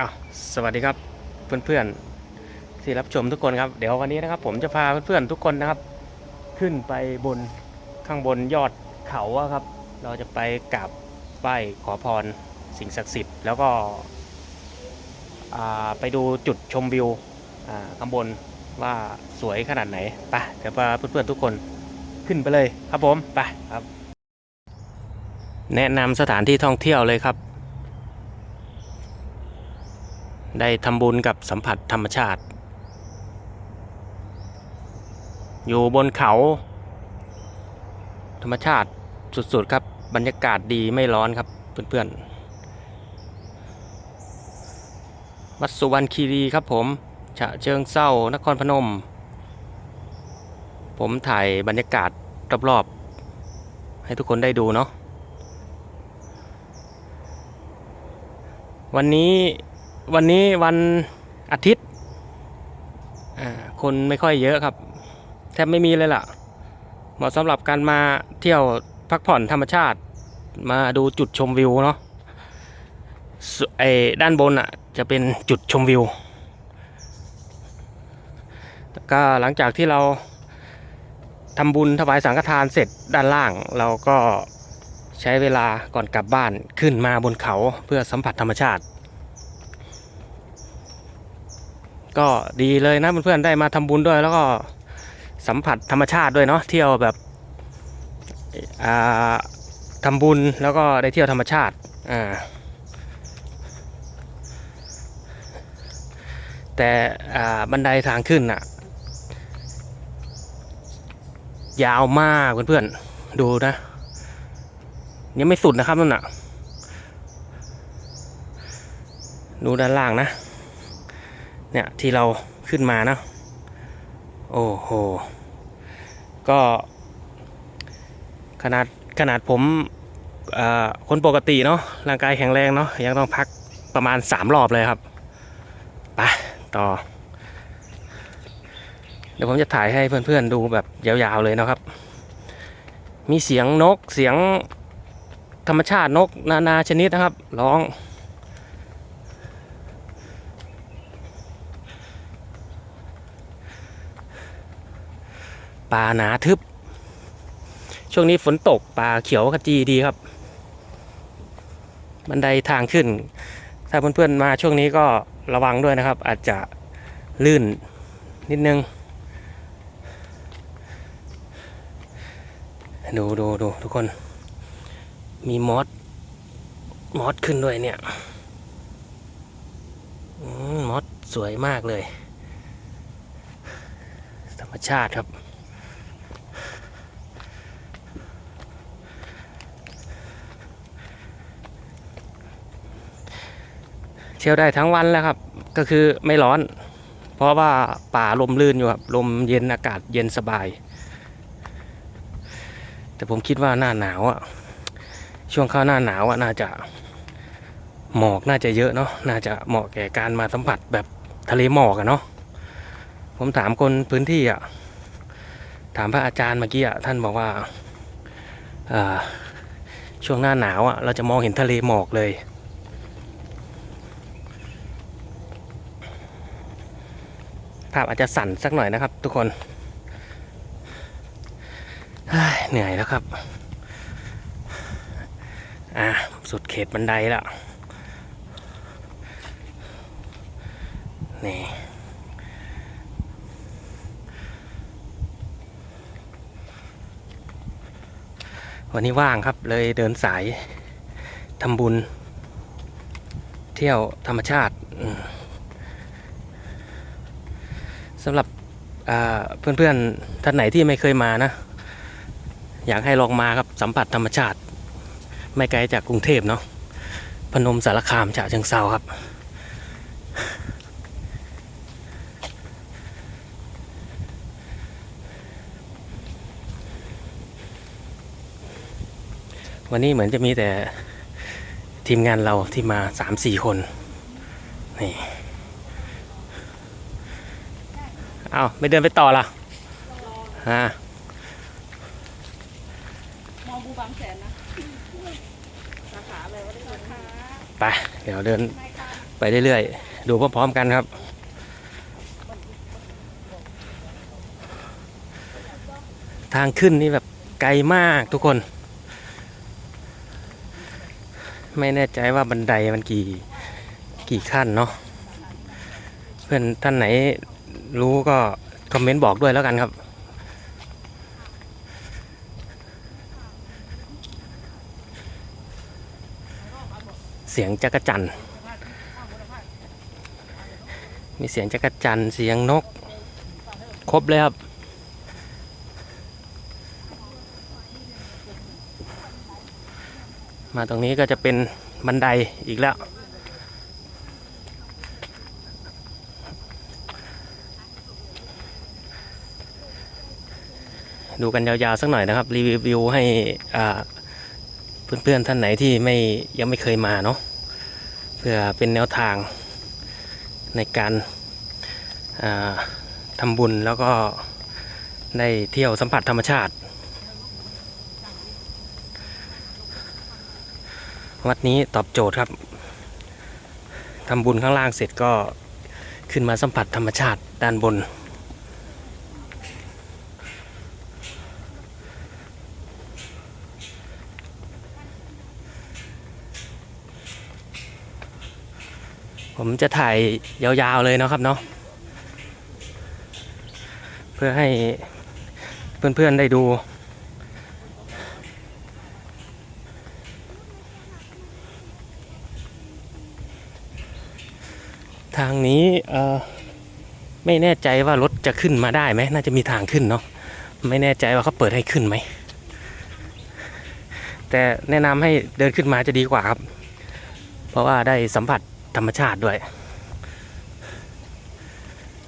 อาสวัสดีครับเพื่อนๆที่รับชมทุกคนครับ เดี๋ยววันนี้นะครับ ผมจะพาเพื่อนๆทุกคนนะครับ ขึ้นไปบนข้างบนยอดเขาอะครับ เราจะไปกราบไหว้ขอพรสิ่งศักดิ์สิทธิ์ แล้วก็ไปดูจุดชมวิวข้างบนว่าสวยขนาดไหนไปเดี๋ยวพาเพื่อนๆทุกคนขึ้นไปเลยครับผมไปครับ แนะนำสถานที่ท่องเที่ยวเลยครับ ได้ทำบุญกับสัมผัสธรรมชาติ อยู่บนเขา ธรรมชาติสุดๆครับ บรรยากาศดีไม่ร้อนครับเพื่อนๆ วัดสุวรรณคีรีครับผม ฉะเชิงเศร้านครพนม ผมถ่ายบรรยากาศรอบๆ ให้ทุกคนได้ดูเนาะวันนี้ วันนี้วันอาทิตย์คนไม่ค่อยเยอะครับ แทบไม่มีเลยล่ะ เหมาะสำหรับการมาเที่ยวพักผ่อนธรรมชาติ มาดูจุดชมวิวเนาะไอ้ด้านบนอะจะเป็นจุดชมวิวแล้วก็หลังจากที่เราทำบุญถวายสังฆทานเสร็จด้านล่าง เราก็ใช้เวลาก่อนกลับบ้านขึ้นมาบนเขาเพื่อสัมผัสธรรมชาติ ก็ดีเลยนะเพื่อนๆได้มาทำบุญด้วย แล้วก็สัมผัสธรรมชาติด้วยเนาะเที่ยวแบบอ่าทำบุญแล้วก็ได้เที่ยวธรรมชาติอ่าแต่อ่าบันไดทางขึ้นอะ ยาวมากเพื่อนๆ ดูนะยังไม่สุดนะครับนั่นน่ะ ดูด้านล่างนะ เนี่ยที่เราขึ้นมานะโอ้โห ก็ ขนาดขนาดผมคนปกติเนาะร่างกายแข็งแรงเนาะยังต้องพักประมาณสามรอบเลยครับไปต่อ เดี๋ยวผมจะถ่ายให้เพื่อนๆดูแบบยาวๆเลยนะครับ มีเสียงนกเสียงธรรมชาตินกนานาชนิดนะครับ ร้อง ป่าหนาทึบ ช่วงนี้ฝนตกป่าเขียวขจีดีครับ บันไดทางขึ้น ถ้าเพื่อนๆมาช่วงนี้ก็ระวังด้วยนะครับ อาจจะลื่นนิดนึง ดูดูดูทุกคน มีมอสมอสขึ้นด้วยเนี่ยมอสสวยมากเลย ธรรมชาติครับ ที่ยวได้ทั้งวันแล้วครับ ก็คือไม่ร้อน เพราะว่าป่าลมลื่นอยู่ครับ ลมเย็นอากาศเย็นสบาย แต่ผมคิดว่าหน้าหนาวอะช่วงเข้าหน้าหนาวอะน่าจะหมอกน่าจะเยอะเนาะน่าจะเหมาะแก่การมาสัมผัสแบบทะเลหมอกอะเนาะผมถามคนพื้นที่อะถามพระอาจารย์เมื่อกี้อะท่านบอกว่าช่วงหน้าหนาวอะเราจะมองเห็นทะเลหมอกเลย ภาพอาจจะสั่นสักหน่อยนะครับ ทุกคนเหนื่อยแล้วครับ อะ สุดเขตบันไดแล้ว นี่ วันนี้ว่างครับเลยเดินสายทำบุญ เที่ยวธรรมชาติอืมสำหรับอ่า เพื่อนๆท่านไหนที่ไม่เคยมานะ อยากให้ลองมาครับสัมผัสธรรมชาติ ไม่ไกลจากกรุงเทพเนาะพนมสารคามฉะเชิงเซาครับ วันนี้เหมือนจะมีแต่ทีมงานเราที่มาสามสี่คน นี่ เอาไม่เดินไปต่อละฮะมองบูบางแสนนะสาขาเลยว่าได้สาขาไปเดี๋ยวเดินไม่ค่ะไปเรื่อยๆ ดูพร้อมๆกันครับทางขึ้นนี่แบบไกลมากทุกคน ไม่แน่ใจว่าบันไดมันกี่กี่ขั้นเนาะเพื่อนท่านไหน รู้ก็คอมเมนต์บอกด้วยแล้วกันครับ เสียงจักรจันมีเสียงจักรจันเสียงนก ครบเลยครับมาตรงนี้ก็จะเป็นบันไดอีกแล้ว ดูกันยาวๆสักหน่อยนะครับ รีวิวให้เพื่อนๆท่านไหนที่ไม่ยังไม่เคยมาเนาะเพื่อเป็นแนวทางในการาทำบุญแล้วก็ได้เที่ยวสัมผัสธรรมชาติ วัดนี้ตอบโจทย์ครับทำบุญข้างล่างเสร็จก็ขึ้นมาสัมผัสธรรมชาติด้านบน ผมจะถ่ายยาวๆเลยนะครับเนาะเพื่อให้เพื่อนๆได้ดู ทางนี้ไม่แน่ใจว่ารถจะขึ้นมาได้ไหมน่าจะมีทางขึ้นเนาะไม่แน่ใจว่าเขาเปิดให้ขึ้นไหม แต่แนะนำให้เดินขึ้นมาจะดีกว่าครับ เพราะว่าได้สัมผัส ธรรมชาติด้วย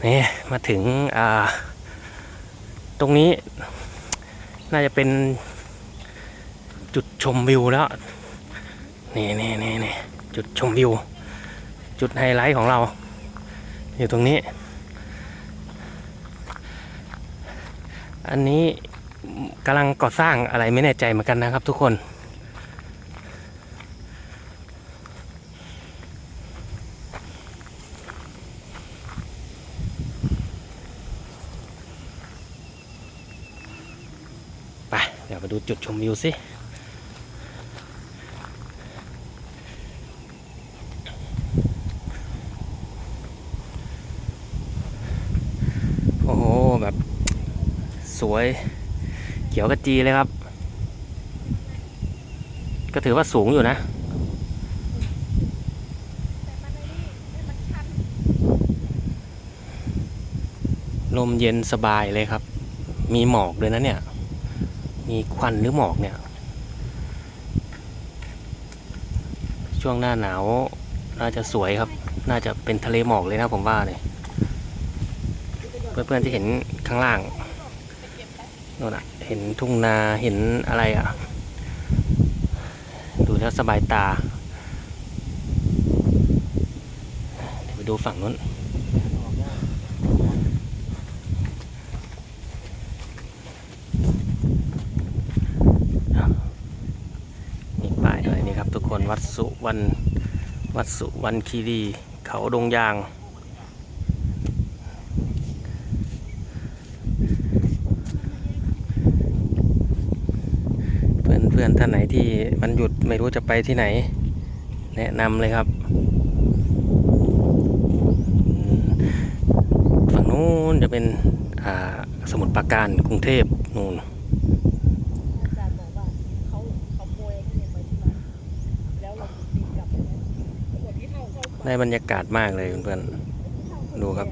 นี่มาถึงตรงนี้ น่าจะเป็นจุดชมวิวแล้ว นี่นี่นี่นี่จุดชมวิว จุดไฮไลท์ของเรา อยู่ตรงนี้ อันนี้กำลังก่อสร้างอะไรไม่แน่ใจเหมือนกันนะครับทุกคน เดี๋ยวไปดูจุดชมวิวสิโอ้โห แบบ สวยเขียวกระจีเลยครับ ก็ถือว่าสูงอยู่นะลมเย็นสบายเลยครับ มีหมอกด้วยนะเนี่ย มีควันหรือหมอกเนี่ย ช่วงหน้าหนาวน่าจะสวยครับ น่าจะเป็นทะเลหมอกเลยนะผมว่าเนี่ยเพื่อนๆที่เห็นข้างล่างโน่นอะเห็นทุ่งนาเห็นอะไรอะดูแล้วสบายตา เดี๋ยวไปดูฝั่งนู้น มีป้ายด้วยนี่ครับทุกคนวัด สุวรรณวัดสุวรรณคีรี เขาดงยาง เพื่อนเพื่อนท่านไหนที่มันหยุดไม่รู้จะไปที่ไหน แนะนำเลยครับฝั่งนู้นจะเป็นสมุทรปราการกรุงเทพนูน อาจารย์บอกว่าเขาเขาโมยที่เนี่ยไปที่บ้านแล้วเราตีกลับไปเนี่ยปรากฏที่เท่าเข้า ได้บรรยากาศมากเลยเพื่อนๆ ดูครับ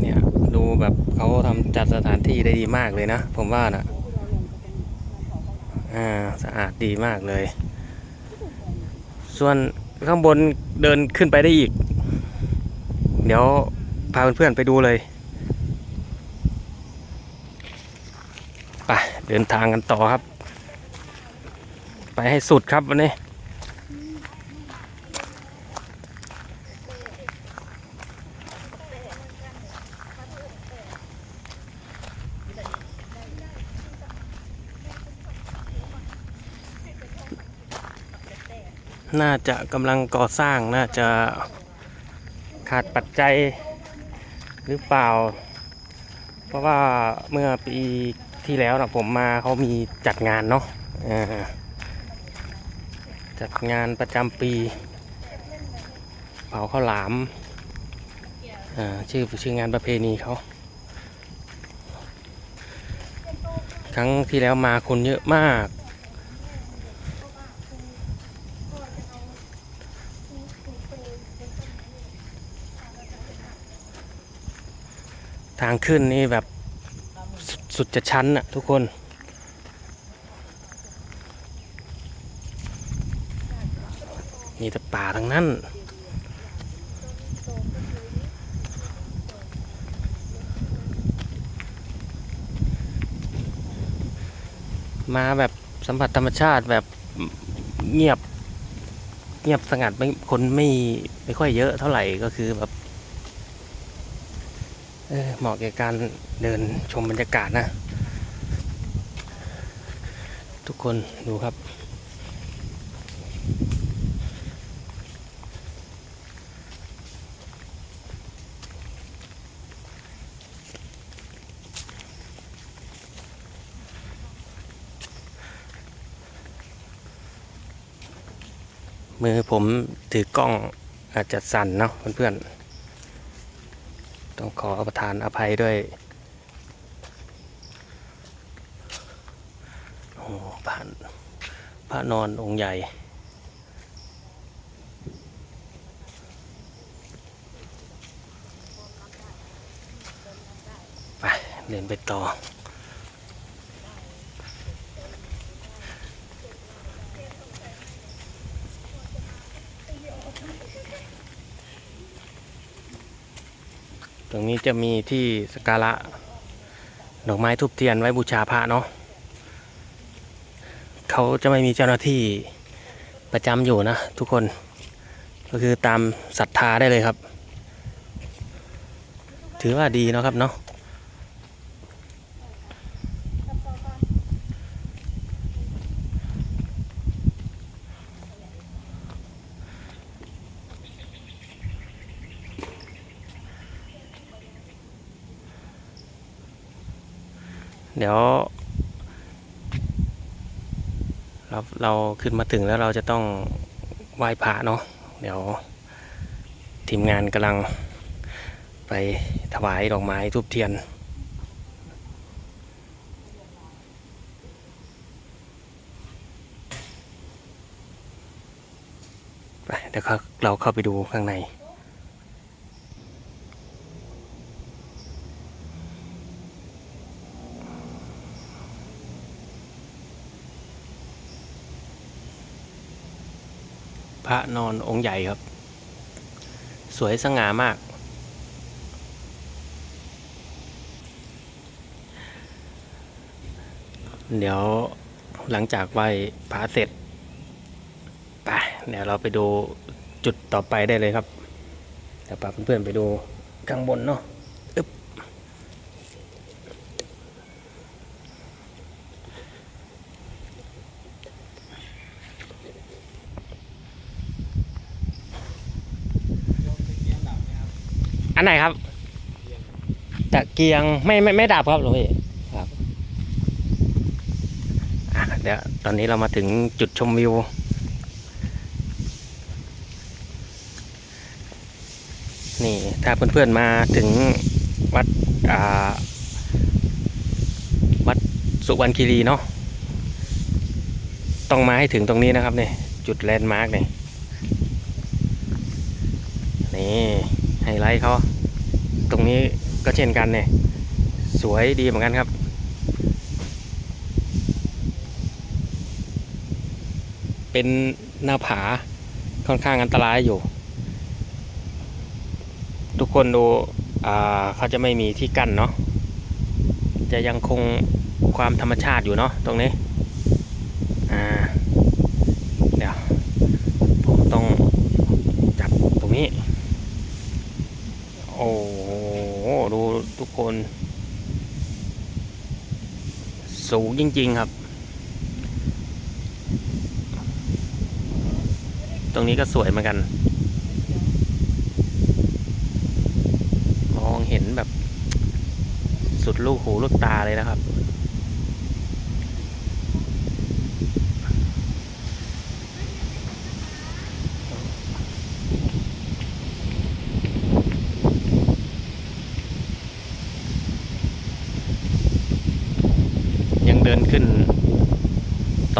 เนี่ย ดูแบบเขาทำจัดสถานที่ได้ดีมากเลยนะ ผมว่านะอ่า สะอาดดีมากเลย ส่วนข้างบนเดินขึ้นไปได้อีก เดี๋ยวพาเพื่อนๆไปดูเลยไปเดินทางกันต่อครับ ไปให้สุดครับวันนี้ น่าจะกำลังก่อสร้างน่าจะขาดปัจจัยหรือเปล่า เพราะว่าเมื่อปีที่แล้วนะผมมาเขามีจัดงานเนาะอ่า จัดงานประจำปี เผาข้าวหลามชื่อชื่องานประเพณีเขา ครั้งที่แล้วมาคนเยอะมาก ทางขึ้นนี่แบบสุดสุดจะชั้นอะทุกคน มีแต่ป่าทั้งนั้น มาแบบสัมผัสธรรมชาติแบบเงียบ เงียบสงัดไม่คนไม่ไม่ค่อยเยอะเท่าไหร่ก็คือแบบเออหมาะแก่การเดินชมบรรยากาศนะ ทุกคนดูครับ มือผมถือกล้องอาจจะสั่นเนาะเพื่อนๆ ต้องขอประทานอภัยด้วย โอ้พระพระนอนองค์ใหญ่ไปเดินไปต่อ ตรงนี้จะมีที่สกการะดอกไม้ทุบเทียนไว้บูชาพระเนาะเขาจะไม่มีเจ้าหน้าที่ประจำอยู่นะทุกคนก็คือตามศรัทธาได้เลยครับ ถือว่าดีเนาะครับเนาะ เดี๋ยวเราเราขึ้นมาถึงแล้วเราจะต้องไหว้พระเนาะเดี๋ยวทีมงานกำลังไปถวายดอกไม้ทูบเทียนไปเดี๋ยวเขาเราเข้าไปดูข้างใน ระนอนองค์ใหญ่ครับ สวยสง่ามาก เดี๋ยวหลังจากไหว้พระเสร็จไปเดี๋ยวเราไปดูจุดต่อไปได้เลยครับเดี๋ยวพาเพื่อนๆไปดูข้างบนเนาะ นไหนครับตะเกียงไม่ไม่ไม่ดับครับหลวงพี่ครับเดี๋ยวตอนนี้เรามาถึงจุดชมวิว นี่ถ้าเพื่อนๆมาถึงวัดอ่าวัดสุวรรณคีรีเนาะต้องมาให้ถึงตรงนี้นะครับเนี่ยจุดแลนด์มาร์กเนี่ยนี่ไฮไลท์เขา นี้ก็เช่นกันเนี่ยสวยดีเหมือนกันครับ เป็นหน้าผาค่อนข้างอันตรายอยู่ ทุกคนดูเขาจะไม่มีที่กั้นเนาะจะยังคงความธรรมชาติอยู่เนาะตรงนี้ อ่า เดี๋ยว ผมต้องจับตรงนี้ โอ้โห ดูทุกคน สูงจริง ๆ ครับ ตรงนี้ก็สวยเหมือนกัน มองเห็นแบบ สุดลูกหูลูกตาเลยนะครับ ยังเดินขึ้น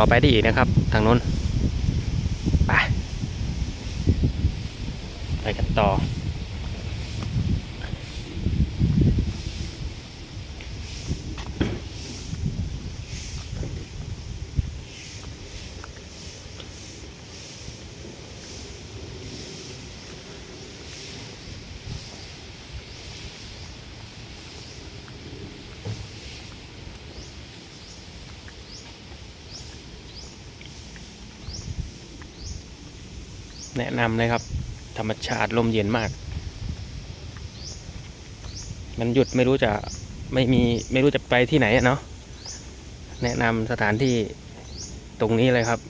ต่อไปได้อีกนะครับ ทางนู้น แนะนำเลยครับ ธรรมชาติลมเย็นมาก มันหยุดไม่รู้จะไม่มีไม่รู้จะไปที่ไหนเนาะแนะนำสถานที่ตรงนี้เลยครับ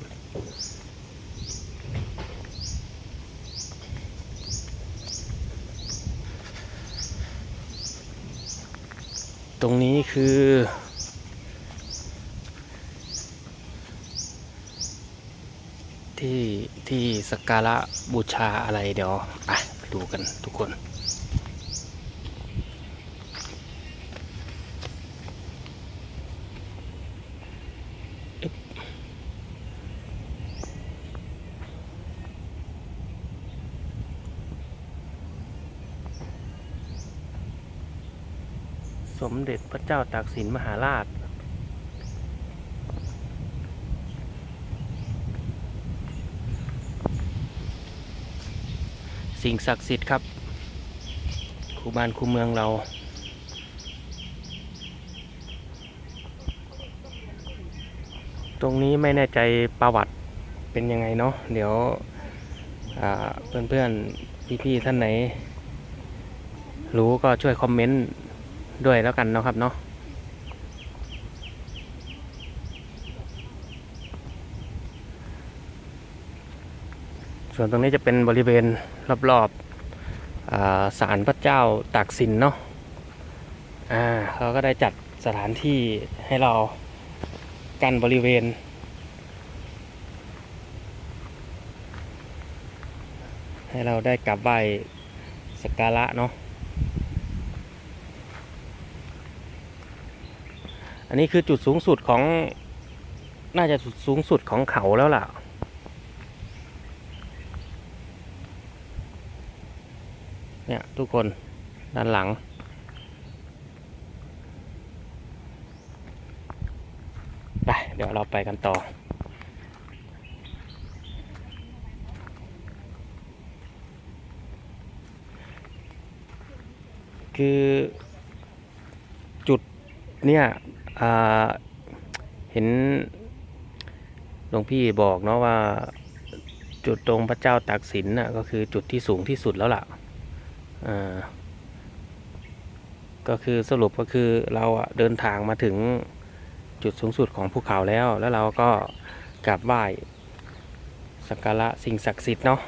ตรงนี้คือ ที่ที่สักการะบูชาอะไรเดี๋ยวไปไปดูกันทุกคนสมเด็จพระเจ้าตากสินมหาราช สิ่งศักดิ์สิทธิ์ครับคูบ้านคูเมืองเรา ตรงนี้ไม่แน่ใจประวัติเป็นยังไงเนาะเดี๋ยวอ่าเพื่อนๆพี่ๆท่านไหน รู้ก็ช่วยคอมเมนต์ด้วยแล้วกันเนาะครับเนาะ ส่วนตรงนี้จะเป็นบริเวณรอบๆอาศาลพระเจ้าตากสินเนาะอ่าเขาก็ได้จัดสถานที่ให้เรากันบริเวณ ให้เราได้กลับไหว้สักการะเนาะอันนี้คือจุดสูงสุดของน่าจะจุดสูงสุดของเขาแล้วล่ะ เนี่ยทุกคนด้านหลัง ไป เดี๋ยวเราไปกันต่อ คือจุดเนี่ยเห็นหลวงพี่บอกเนาะว่าจุดตรงพระเจ้าตากสินน่ะก็คือจุดที่สูงที่สุดแล้วล่ะ ก็คือสรุปก็คือเราเดินทางมาถึงจุดสูงสุดของภูเขาแล้ว แล้วเราก็กราบไหว้สักการะสิ่งศักดิ์สิทธิ์เนาะ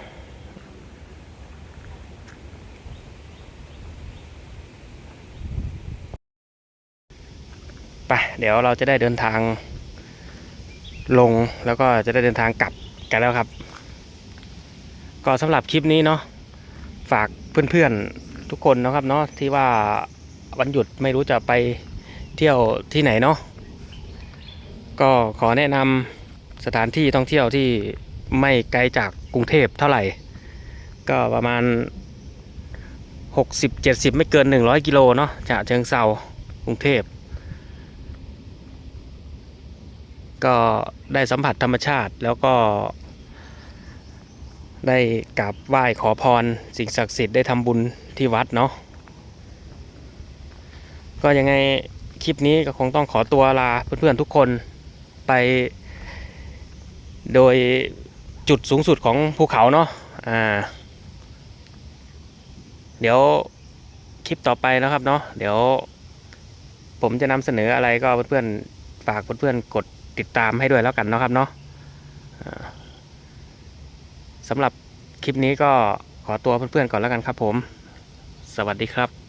ไปเดี๋ยวเราจะได้เดินทางลงแล้วก็จะได้เดินทางกลับกันแล้วครับ ก็สำหรับคลิปนี้เนาะฝาก เพื่อนๆทุกคนนะครับเนาะที่ว่าวันหยุดไม่รู้จะไปเที่ยวที่ไหนเนาะก็ขอแนะนำสถานที่ท่องเที่ยวที่ไม่ไกลจากกรุงเทพเท่าไหร่ ก็ประมาณ 60-70 ไม่เกิน 100 กิโลเนาะจากเชิงเซากรุงเทพก็ได้สัมผัสธรรมชาติแล้วก็ ได้กราบไหว้ขอพร สิ่งศักดิ์สิทธิ์ได้ทำบุญที่วัดเนาะก็ยังไงคลิปนี้ก็คงต้องขอตัวลาเพื่อนๆทุกคนไป โดยจุดสูงสุดของภูเขาเนาะอ่า เดี๋ยวคลิปต่อไปนะครับเนาะเดี๋ยว ผมจะนำเสนออะไรก็เพื่อนๆฝากเพื่อนๆกดติดตามให้ด้วยแล้วกันเนาะครับเนาะ สำหรับคลิปนี้ก็ขอตัวเพื่อนๆก่อนแล้วกันครับผม สวัสดีครับ